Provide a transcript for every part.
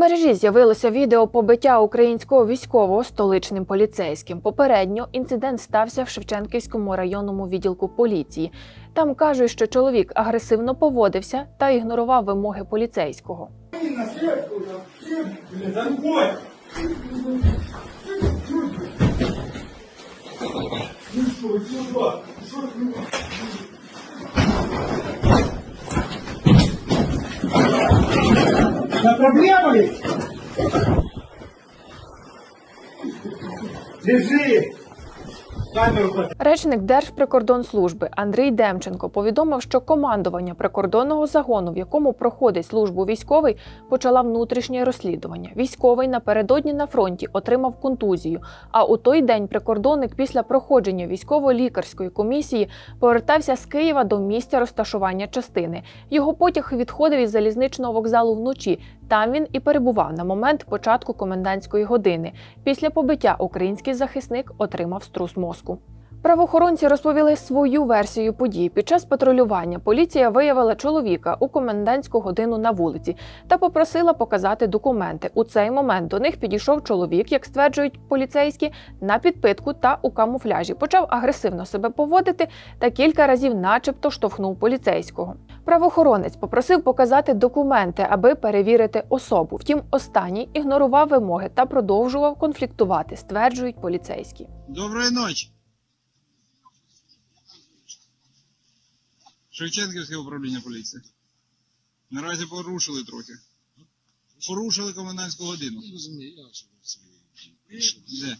мережі з'явилося відео побиття українського військового столичним поліцейським. Попередньо інцидент стався в Шевченківському районному відділку поліції. Там кажуть, що чоловік агресивно поводився та ігнорував вимоги поліцейського. Заходь! Ты? Проблема есть? Держи! Речник Держприкордонслужби Андрій Демченко повідомив, що командування прикордонного загону, в якому проходить службу військовий, почала внутрішнє розслідування. Військовий напередодні на фронті отримав контузію. А у той день прикордонник після проходження військово-лікарської комісії повертався з Києва до місця розташування частини. Його потяг відходив із залізничного вокзалу вночі. Там він і перебував на момент початку комендантської години. Після побиття український захисник отримав струс мозку. Правоохоронці розповіли свою версію подій. Під час патрулювання поліція виявила чоловіка у комендантську годину на вулиці та попросила показати документи. У цей момент до них підійшов чоловік, як стверджують поліцейські, на підпитку та у камуфляжі. Почав агресивно себе поводити та кілька разів, начебто, штовхнув поліцейського. Правоохоронець попросив показати документи, аби перевірити особу. Втім, останній ігнорував вимоги та продовжував конфліктувати, стверджують поліцейські. Доброї ночі. Шевченківське управління поліції. Наразі порушили трохи. Порушили комендантську годину. Де?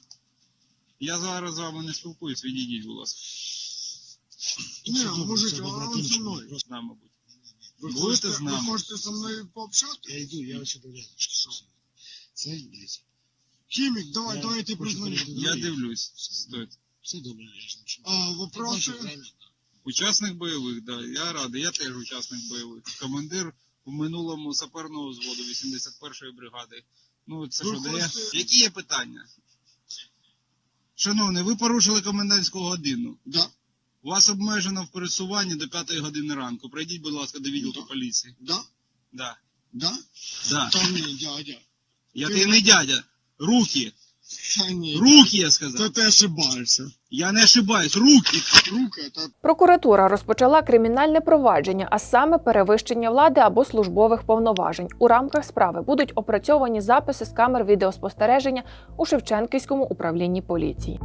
Я зараз з вами не спілкуюсь, відійдіть, будь ласка. Не, мужик, а он со мной. З нами будь. Вы Будете можете, з вы нами. можете со мной пообщаться? Я йду, я ось дивлюся. Це дивіться. Химик, давай, Я давай ты хочу прозвони. перейти. Я дивлюсь. Стойте. Все добре, я ж нічого. А, вопросы? Учасник бойових, да, я радий, я теж учасник бойових. Командир у минулому саперного взводу 81-ї бригади. Ну, це Ви що дає? хочете- Які є питання? Шановний, ви порушили комендантську годину. Да, Вас обмежено в пересуванні до 5 години ранку. Пройдіть, будь ласка, до відділку Да. поліції. да, Да. да? Да. Та ні, дядя. Я Ти ти не дядя. Руки. Та ні. Руки, я Та сказав. ти ошибаєшся. Я не ошибаюсь. Руки. Рука, это Прокуратура розпочала кримінальне провадження, а саме перевищення влади або службових повноважень. У рамках справи будуть опрацьовані записи з камер відеоспостереження у Шевченківському управлінні поліції.